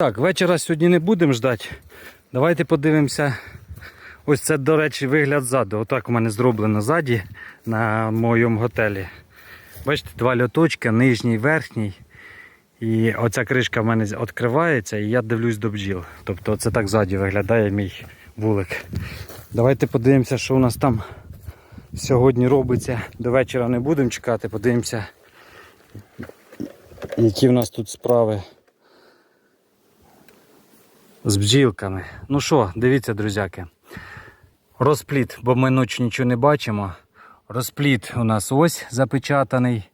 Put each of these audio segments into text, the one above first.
Так, вечора сьогодні не будемо ждати. Давайте подивимося. Ось це, до речі, вигляд ззаду. Отак у мене зроблено ззаді на моєму готелі. Бачите, два льоточки, нижній, верхній. І оця кришка в мене відкривається і я дивлюсь до бджіл. Тобто це так ззаді виглядає мій вулик. Давайте подивимося, що у нас там сьогодні робиться. До вечора не будемо чекати, подивимося, які в нас тут справи з бджілками. Ну що, дивіться, друзяки. Розпліт, бо ми ночі нічого не бачимо. Розпліт у нас ось запечатаний.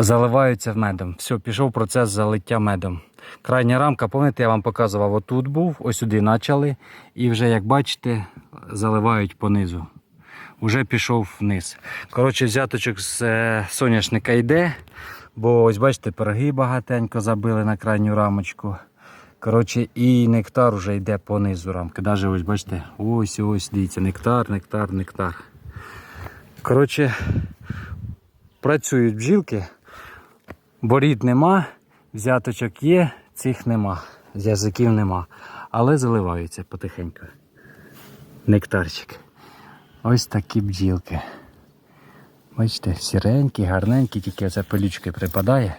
Заливаються медом. Все, пішов процес залиття медом. Крайня рамка, пам'ятаєте, я вам показував, отут був, ось сюди почали. І вже, як бачите, заливають понизу. Уже пішов вниз. Коротше, взяточок з е, соняшника йде, бо ось бачите, пироги багатенько забили на крайню рамочку. Коротше, і нектар вже йде по низу рамки. Даже ось бачите, ось ось дивіться, нектар, нектар, нектар. Коротше, працюють бджілки, борід нема, взяточок є, цих нема, язиків нема. Але заливаються потихеньку. Нектарчик. Ось такі бджілки. Бачите, сіренькі, гарненькі, тільки оця пилючки припадає.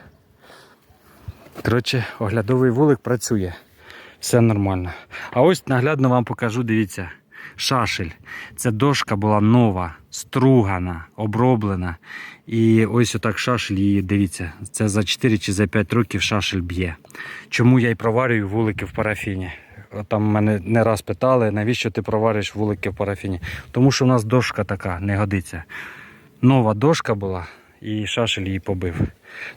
Коротше, оглядовий вулик працює. Все нормально. А ось наглядно вам покажу, дивіться, шашель. Це дошка була нова, стругана, оброблена. І ось отак шашель її, дивіться, це за 4 чи за 5 років шашель б'є. Чому я й проварюю вулики в парафіні? Там мене не раз питали, навіщо ти проварюєш вулики в парафіні? Тому що в нас дошка така, не годиться. Нова дошка була і шашель її побив.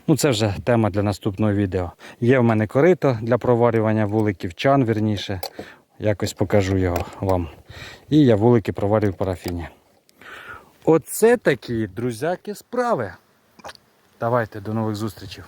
Ну, це вже тема для наступного відео. Є в мене корито для проварювання вуликів, чан верніше. Якось покажу його вам. І я вулики проварюю в парафіні. Оце такі, друзяки, справи. Давайте, до нових зустрічей.